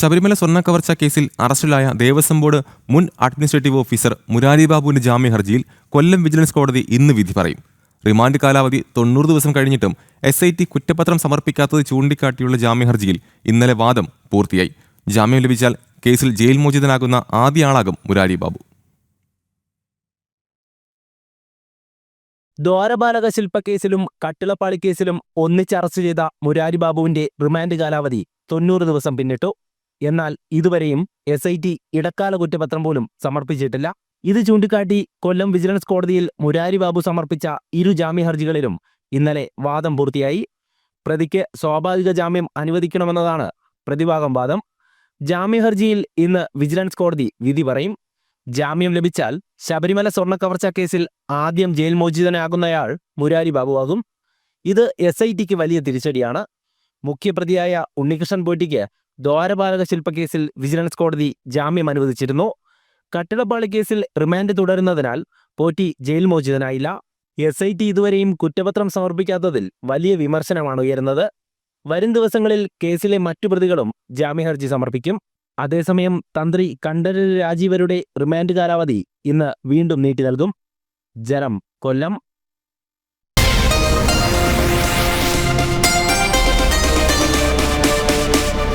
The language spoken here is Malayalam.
ശബരിമല സ്വർണ കവർച്ച കേസിൽ അറസ്റ്റിലായ ദേവസ്വം ബോർഡ് മുൻ അഡ്മിനിസ്ട്രേറ്റീവ് ഓഫീസർ മുരാരി ബാബുവിന്റെ ജാമ്യ ഹർജിയിൽ കൊല്ലം വിജിലൻസ് കോടതി ഇന്ന് വിധി പറയും. റിമാൻഡ് കാലാവധി തൊണ്ണൂറ് ദിവസം കഴിഞ്ഞിട്ടും എസ് ഐ ടി കുറ്റപത്രം സമർപ്പിക്കാത്തത് ചൂണ്ടിക്കാട്ടിയുള്ള ജാമ്യ ഹർജിയിൽ ഇന്നലെ വാദം പൂർത്തിയായി. ജാമ്യം ലഭിച്ചാൽ കേസിൽ ജയിൽ മോചിതനാകുന്ന ആദ്യ ആളാകും മുരാരി ബാബു. ദ്വാരപാലക ശില്പക്കേസിലും കട്ടിളപ്പാളി കേസിലും ഒന്നിച്ച് അറസ്റ്റ് ചെയ്ത മുരാരി ബാബുവിന്റെ റിമാൻഡ് കാലാവധി തൊണ്ണൂറ് ദിവസം പിന്നിട്ടു. എന്നാൽ ഇതുവരെയും എസ് ഐ ടി ഇടക്കാല കുറ്റപത്രം പോലും സമർപ്പിച്ചിട്ടില്ല. ഇത് ചൂണ്ടിക്കാട്ടി കൊല്ലം വിജിലൻസ് കോടതിയിൽ മുരാരി ബാബു സമർപ്പിച്ച ഇരു ജാമ്യ ഹർജികളിലും ഇന്നലെ വാദം പൂർത്തിയായി. പ്രതിക്ക് സ്വാഭാവിക ജാമ്യം അനുവദിക്കണമെന്നതാണ് പ്രതിഭാഗം വാദം. ജാമ്യ ഹർജിയിൽ ഇന്ന് വിജിലൻസ് കോടതി വിധി പറയും. ജാമ്യം ലഭിച്ചാൽ ശബരിമല സ്വർണ കവർച്ച കേസിൽ ആദ്യം ജയിൽ മോചിതനാകുന്നയാൾ മുരാരി ബാബുവാകും ഇത് എസ് ഐ ടിക്ക് വലിയ തിരിച്ചടിയാണ്. മുഖ്യപ്രതിയായ ഉണ്ണികൃഷ്ണൻ പോറ്റിക്ക് ദ്വാരപാലക ശില്പക്കേസിൽ വിജിലൻസ് കോടതി ജാമ്യം അനുവദിച്ചിരുന്നു. കട്ടിടപ്പാളി കേസിൽ റിമാൻഡ് തുടരുന്നതിനാൽ പോറ്റി ജയിൽ മോചിതനായില്ല. എസ് ഐ ടി ഇതുവരെയും കുറ്റപത്രം സമർപ്പിക്കാത്തതിൽ വലിയ വിമർശനമാണ് ഉയരുന്നത്. വരും ദിവസങ്ങളിൽ കേസിലെ മറ്റു പ്രതികളും ജാമ്യഹർജി സമർപ്പിക്കും. അതേസമയം തന്ത്രി കണ്ഠരര് രാജീവരുടെ റിമാൻഡ് കാലാവധി ഇന്ന് വീണ്ടും നീട്ടി നൽകും. ജനം കൊല്ലം.